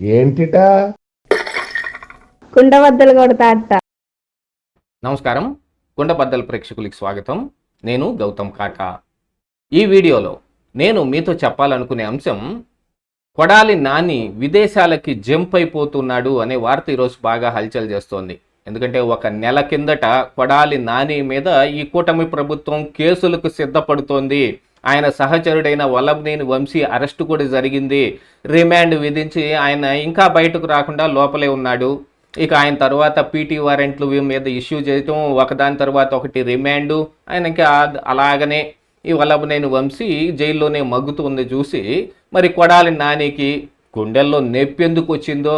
ఏంటిటా? కుండబద్దలు కొడతా నమస్కారం. కుండబద్దల ప్రేక్షకులకి స్వాగతం. నేను గౌతమ్ కాకా. ఈ వీడియోలో నేను మీతో చెప్పాలనుకునే అంశం కొడాలి నాని విదేశాలకి జంప్ అయిపోతున్నాడు అనే వార్త ఈరోజు బాగా హల్చల్ చేస్తోంది. ఎందుకంటే ఒక నెల కిందట కొడాలి నాని మీద ఈ కూటమి ప్రభుత్వం కేసులకు సిద్ధపడుతోంది. ఆయన సహచరుడైన వల్లభనేని వంశీ అరెస్టు కూడా జరిగింది. రిమాండ్ విధించి ఆయన ఇంకా బయటకు రాకుండా లోపలే ఉన్నాడు. ఇక ఆయన తర్వాత పీటీ వారెంట్లు మీద ఇష్యూ చేయటం ఒకదాని తర్వాత ఒకటి రిమాండు. ఆయనకి అలాగనే ఈ వల్లభనేని వంశీ జైల్లోనే మగ్గుతుంది చూసి మరి కొడాలి నానికి గుండెల్లో నొప్పి ఎందుకు వచ్చిందో?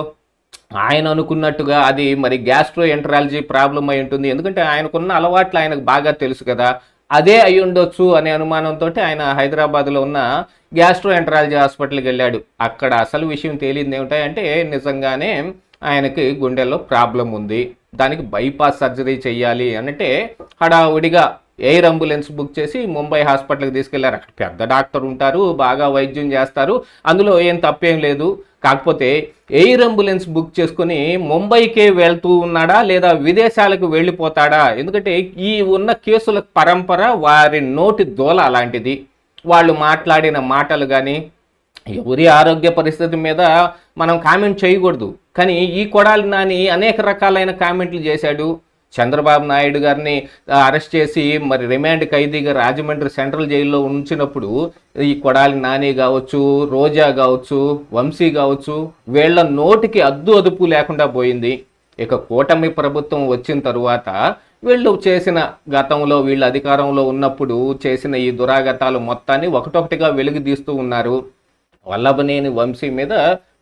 ఆయన అనుకున్నట్టుగా అది మరి గ్యాస్ట్రో ఎంట్రాలజీ ప్రాబ్లం అయి ఉంటుంది. ఎందుకంటే ఆయనకున్న అలవాట్లు ఆయనకు బాగా తెలుసు కదా. అదే అయి ఉండొచ్చు అనే అనుమానంతో ఆయన హైదరాబాద్లో ఉన్న గ్యాస్ట్రో ఎంట్రాలజీ హాస్పిటల్కి వెళ్ళాడు. అక్కడ అసలు విషయం తేలింది ఏమిటంటే నిజంగానే ఆయనకి గుండెల్లో ప్రాబ్లం ఉంది. దానికి బైపాస్ సర్జరీ చేయాలి అంటే హడావుడిగా ఎయిర్ అంబులెన్స్ బుక్ చేసి ముంబై హాస్పిటల్కి తీసుకెళ్ళారు. అక్కడ పెద్ద డాక్టర్ ఉంటారు బాగా వైద్యం చేస్తారు. అందులో ఏం తప్పేం లేదు. కాకపోతే ఎయిర్ అంబులెన్స్ బుక్ చేసుకుని ముంబైకే వెళ్తూ ఉన్నాడా లేదా విదేశాలకు వెళ్ళిపోతాడా? ఎందుకంటే ఈ ఉన్న కేసుల పరంపర వారి నోటి దోల అలాంటిది. వాళ్ళు మాట్లాడిన మాటలు కానీ ఎవరి ఆరోగ్య పరిస్థితి మీద మనం కామెంట్ చేయకూడదు. కానీ ఈ కొడాలి నాని అనేక రకాలైన కామెంట్లు చేశాడు. చంద్రబాబు నాయుడు గారిని అరెస్ట్ చేసి మరి రిమాండ్ ఖైదీగా రాజమండ్రి సెంట్రల్ జైల్లో ఉంచినప్పుడు ఈ కొడాలి నాని కావచ్చు రోజా కావచ్చు వంశీ కావచ్చు వీళ్ళ నోటికి అద్దు అదుపు లేకుండా పోయింది. ఇక కూటమి ప్రభుత్వం వచ్చిన తరువాత వీళ్ళు చేసిన గతంలో వీళ్ళు అధికారంలో ఉన్నప్పుడు చేసిన ఈ దురాగతాలు మొత్తాన్ని ఒకటొకటిగా వెలుగు తీస్తూ ఉన్నారు. వల్లభనేని వంశీ మీద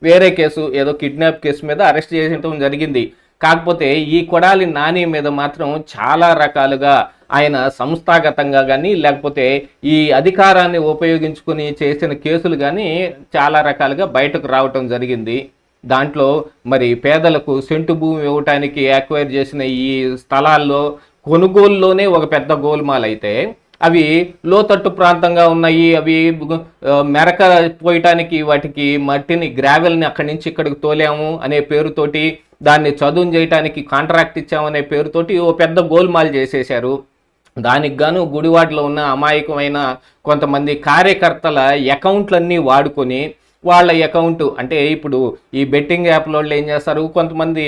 వేరే కేసు ఏదో కిడ్నాప్ కేసు మీద అరెస్ట్ చేయడం జరిగింది. కాకపోతే ఈ కొడాలి నాని మీద మాత్రం చాలా రకాలుగా ఆయన సంస్థాగతంగా కానీ లేకపోతే ఈ అధికారాన్ని ఉపయోగించుకుని చేసిన కేసులు కానీ చాలా రకాలుగా బయటకు రావటం జరిగింది. దాంట్లో మరి పేదలకు సెంటు భూమి ఇవ్వటానికి యాక్వైర్ చేసిన ఈ స్థలాల్లో కొనుగోలులోనే ఒక పెద్ద గోల్మాల్ అయితే అవి లోతట్టు ప్రాంతంగా ఉన్నాయి. అవి మెరక పోయటానికి వాటికి మట్టిని గ్రావెల్ని అక్కడి నుంచి ఇక్కడికి తోలాము అనే పేరుతోటి దాన్ని చదువు చేయటానికి కాంట్రాక్ట్ ఇచ్చామనే పేరుతోటి ఓ పెద్ద గోల్మాల్ చేసేశారు. దానికి గాను గుడివాడలో ఉన్న అమాయకమైన కొంతమంది కార్యకర్తల అకౌంట్లన్నీ వాడుకొని వాళ్ళ అకౌంట్ అంటే ఇప్పుడు ఈ బెట్టింగ్ యాప్లో వాళ్ళు ఏం చేస్తారు? కొంతమంది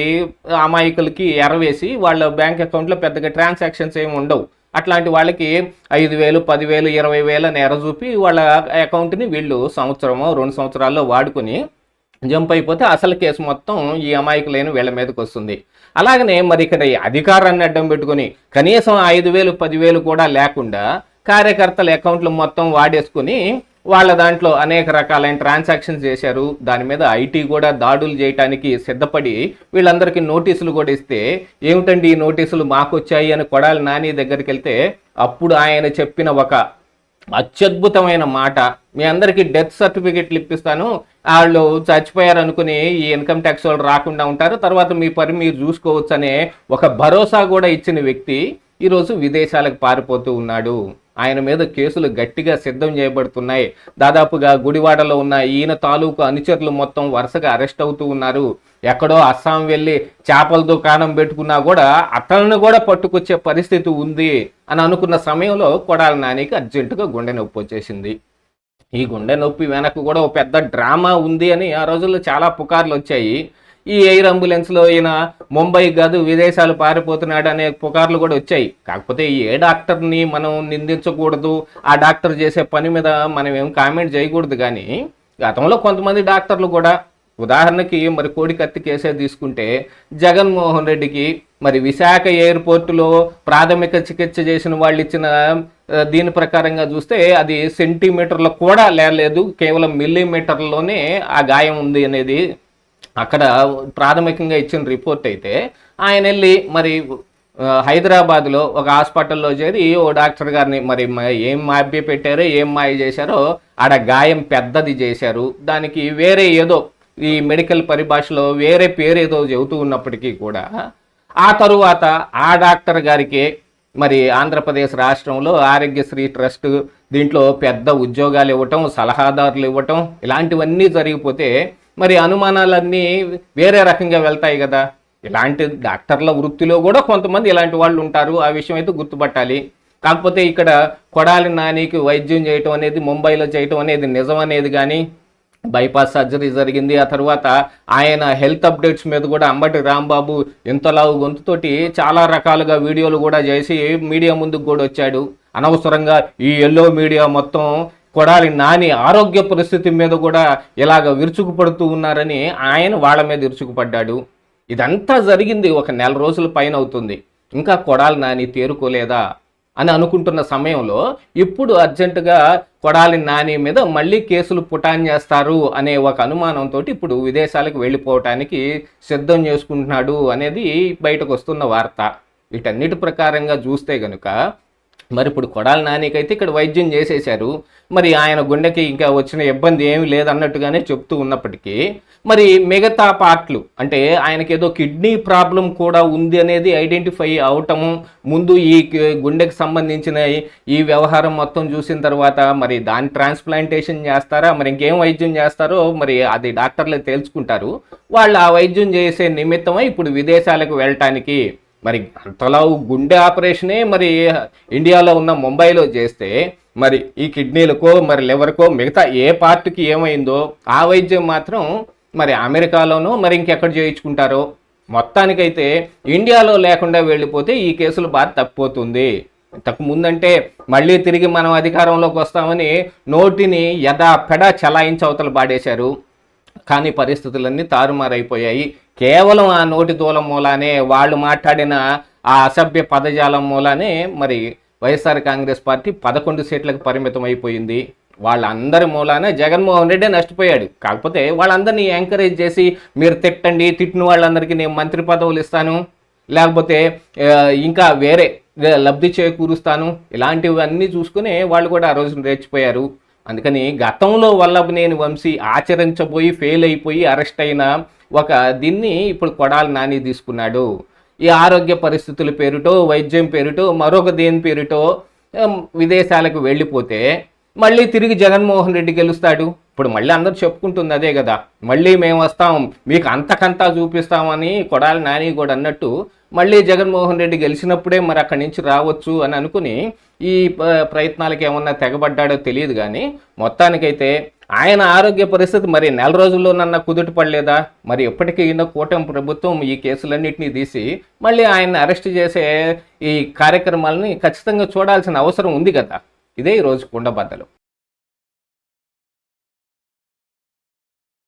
అమాయకులకి ఎరవేసి వాళ్ళ బ్యాంక్ అకౌంట్లో పెద్దగా ట్రాన్సాక్షన్స్ ఏమి ఉండవు. అట్లాంటి వాళ్ళకి ఐదు వేలు పదివేలు ఇరవై వేల నేర చూపి వాళ్ళ అకౌంట్ని వీళ్ళు సంవత్సరమో రెండు సంవత్సరాల్లో వాడుకొని జంప్ అయిపోతే అసలు కేసు మొత్తం ఈ అమాయకులైన వీళ్ళ మీదకి వస్తుంది. అలాగనే మరి ఇక్కడ అధికారాన్ని అడ్డం పెట్టుకొని కనీసం ఐదు వేలు పదివేలు కూడా లేకుండా కార్యకర్తల అకౌంట్లు మొత్తం వాడేసుకుని వాళ్ళ దాంట్లో అనేక రకాలైన ట్రాన్సాక్షన్స్ చేశారు. దాని మీద ఐటీ కూడా దాడులు చేయటానికి సిద్ధపడి వీళ్ళందరికీ నోటీసులు కూడా ఇస్తే ఏమిటండి ఈ నోటీసులు మాకు వచ్చాయి అని కొడాలి నాని దగ్గరికి వెళ్తే అప్పుడు ఆయన చెప్పిన ఒక అత్యద్భుతమైన మాట మీ అందరికీ డెత్ సర్టిఫికెట్లు ఇప్పిస్తాను. వాళ్ళు చచ్చిపోయారు అనుకుని ఈ ఇన్కమ్ ట్యాక్స్ వాళ్ళు రాకుండా ఉంటారు. తర్వాత మీ పని మీరు చూసుకోవచ్చు అనే ఒక భరోసా కూడా ఇచ్చిన వ్యక్తి ఈరోజు విదేశాలకు పారిపోతూ ఉన్నాడు. ఆయన మీద కేసులు గట్టిగా సిద్ధం చేయబడుతున్నాయి. దాదాపుగా గుడివాడలో ఉన్న ఈయన తాలూకు అనుచరులు మొత్తం వరుసగా అరెస్ట్ అవుతూ ఉన్నారు. ఎక్కడో అస్సాం వెళ్ళి చేపల దుకాణం పెట్టుకున్నా కూడా అతలను కూడా పట్టుకొచ్చే పరిస్థితి ఉంది అని అనుకున్న సమయంలో కొడాల నానికి అర్జెంటుగా గుండె నొప్పి వచ్చేసింది. ఈ గుండె నొప్పి వెనక కూడా ఒక పెద్ద డ్రామా ఉంది అని ఆ రోజుల్లో చాలా పుకార్లు వచ్చాయి. ఈ ఎయిర్ అంబులెన్స్లో ఈయన ముంబై కాదు విదేశాలు పారిపోతున్నాడు అనే పుకార్లు కూడా వచ్చాయి. కాకపోతే ఏ డాక్టర్ని మనం నిందించకూడదు ఆ డాక్టర్ చేసే పని మీద మనం ఏం కామెంట్ చేయకూడదు కానీ గతంలో కొంతమంది డాక్టర్లు కూడా ఉదాహరణకి మరి కోడికత్తి కేసే తీసుకుంటే జగన్మోహన్ రెడ్డికి మరి విశాఖ ఎయిర్పోర్టులో ప్రాథమిక చికిత్స చేసిన వాళ్ళు ఇచ్చిన దీని ప్రకారంగా చూస్తే అది సెంటీమీటర్లో కూడా లేలేదు కేవలం మిల్లీమీటర్లోనే ఆ గాయం ఉంది అనేది అక్కడ ప్రాథమికంగా ఇచ్చిన రిపోర్ట్ అయితే ఆయన వెళ్ళి మరి హైదరాబాద్లో ఒక హాస్పిటల్లో చేరి ఓ డాక్టర్ గారిని మరి ఏం మాబ్య పెట్టారో ఏం మాయ చేశారో ఆడ గాయం పెద్దది చేశారు. దానికి వేరే ఏదో ఈ మెడికల్ పరిభాషలో వేరే పేరు ఏదో చెబుతూ ఉన్నప్పటికీ కూడా ఆ తరువాత ఆ డాక్టర్ గారికి మరి ఆంధ్రప్రదేశ్ రాష్ట్రంలో ఆరోగ్యశ్రీ ట్రస్ట్ దీంట్లో పెద్ద ఉద్యోగాలు ఇవ్వటం సలహాదారులు ఇవ్వటం ఇలాంటివన్నీ జరిగిపోతే మరి అనుమానాలన్నీ వేరే రకంగా వెళ్తాయి కదా. ఇలాంటి డాక్టర్ల వృత్తిలో కూడా కొంతమంది ఇలాంటి వాళ్ళు ఉంటారు. ఆ విషయం అయితే గుర్తుపట్టాలి. కాకపోతే ఇక్కడ కొడాలి నానికి వైద్యం చేయటం అనేది ముంబైలో చేయటం అనేది నిజం అనేది కానీ బైపాస్ సర్జరీ జరిగింది. ఆ తర్వాత ఆయన హెల్త్ అప్డేట్స్ మీద కూడా అంబటి రాంబాబు ఇంతలావు గొంతుతోటి చాలా రకాలుగా వీడియోలు కూడా చేసి మీడియా ముందుకు కూడా వచ్చాడు. అనవసరంగా ఈ ఎల్లో మీడియా మొత్తం కొడాలి నాని ఆరోగ్య పరిస్థితి మీద కూడా ఇలాగ విరుచుకుపడుతూ ఉన్నారని ఆయన వాళ్ళ మీద విరుచుకుపడ్డాడు. ఇదంతా జరిగింది ఒక నెల రోజుల పైన అవుతుంది. ఇంకా కొడాలి నాని తేరుకోలేదా అని అనుకుంటున్న సమయంలో ఇప్పుడు అర్జెంటుగా కొడాలి నాని మీద మళ్ళీ కేసులు పుటాన్ చేస్తారు అనే ఒక అనుమానంతో ఇప్పుడు విదేశాలకు వెళ్ళిపోవటానికి సిద్ధం చేసుకుంటున్నాడు అనేది బయటకు వస్తున్న వార్త. వీటన్నిటి ప్రకారంగా చూస్తే గనుక మరి ఇప్పుడు కొడాల నానికైతే ఇక్కడ వైద్యం చేసేశారు. మరి ఆయన గుండెకి ఇంకా వచ్చిన ఇబ్బంది ఏమీ లేదన్నట్టుగానే చెప్తూ ఉన్నప్పటికీ మరి మిగతా పార్ట్లు అంటే ఆయనకి ఏదో కిడ్నీ ప్రాబ్లం కూడా ఉంది అనేది ఐడెంటిఫై అవటము ముందు ఈ గుండెకి సంబంధించిన ఈ- ఈ వ్యవహారం మొత్తం చూసిన తర్వాత మరి దాని ట్రాన్స్ప్లాంటేషన్ చేస్తారా? మరి ఇంకేం వైద్యం చేస్తారో? మరి అది డాక్టర్లే తేల్చుకుంటారు. వాళ్ళు ఆ వైద్యం చేసే నిమిత్తమై ఇప్పుడు విదేశాలకు వెళ్ళటానికి మరి అంతలా గుండె ఆపరేషనే మరి ఇండియాలో ఉన్న ముంబైలో చేస్తే మరి ఈ కిడ్నీలకో మరి లివర్కో మిగతా ఏ పార్ట్కి ఏమైందో ఆ వైద్యం మాత్రం మరి అమెరికాలోనో మరి ఇంకెక్కడ చేయించుకుంటారో మొత్తానికైతే ఇండియాలో లేకుండా వెళ్ళిపోతే ఈ కేసులు బాగా తప్పిపోతుంది. ముందంటే మళ్ళీ తిరిగి మనం అధికారంలోకి వస్తామని నోటిని యథా పెడ చలాయించి అవతల పాడేశారు. కానీ పరిస్థితులన్నీ తారుమారైపోయాయి. కేవలం ఆ నోటి దూలం మూలానే వాళ్ళు మాట్లాడిన ఆ అసభ్య పదజాలం మూలానే మరి వైఎస్ఆర్ కాంగ్రెస్ పార్టీ పదకొండు సీట్లకు పరిమితం అయిపోయింది వాళ్ళందరి మూలానే జగన్మోహన్ రెడ్డి నష్టపోయాడు. కాకపోతే వాళ్ళందరినీ ఎంకరేజ్ చేసి మీరు తిట్టండి తిట్టిన వాళ్ళందరికీ నేను మంత్రి పదవులు ఇస్తాను. లేకపోతే ఇంకా వేరే లబ్ధి చేకూరుస్తాను. ఇలాంటివన్నీ చూసుకుని వాళ్ళు కూడా ఆ రోజు రెచ్చిపోయారు అందుకని గతంలో వల్లభనేని వంశీ ఆచరించబోయి ఫెయిల్ అయిపోయి అరెస్ట్ అయిన ఒక దీన్ని ఇప్పుడు కొడాలి నాని తీసుకున్నాడు. ఈ ఆరోగ్య పరిస్థితుల పేరుటో వైద్యం పేరుటో మరొక దేని పేరుటో విదేశాలకు వెళ్ళిపోతే మళ్ళీ తిరిగి జగన్మోహన్ రెడ్డి గెలుస్తాడు. ఇప్పుడు మళ్ళీ అందరూ చెప్పుకుంటుంది అదే కదా. మళ్ళీ మేము వస్తాం మీకు అంతకంతా చూపిస్తామని కొడాలి నాని కూడా అన్నట్టు మళ్ళీ జగన్మోహన్ రెడ్డి గెలిచినప్పుడే మరి అక్కడి నుంచి రావచ్చు అని అనుకుని ఈ ప్రయత్నాలకు ఏమన్నా తెగబడ్డాడో తెలియదు కానీ మొత్తానికైతే ఆయన ఆరోగ్య పరిస్థితి మరి నెల రోజుల్లోనన్నా కుదుట పడలేదా? మరి ఎప్పటికీ ఈయన కూటమి ప్రభుత్వం ఈ కేసులన్నింటినీ తీసి మళ్ళీ ఆయన అరెస్ట్ చేసే ఈ కార్యక్రమాలని ఖచ్చితంగా చూడాల్సిన అవసరం ఉంది కదా. ఇదే ఈరోజు కుండబద్దలు.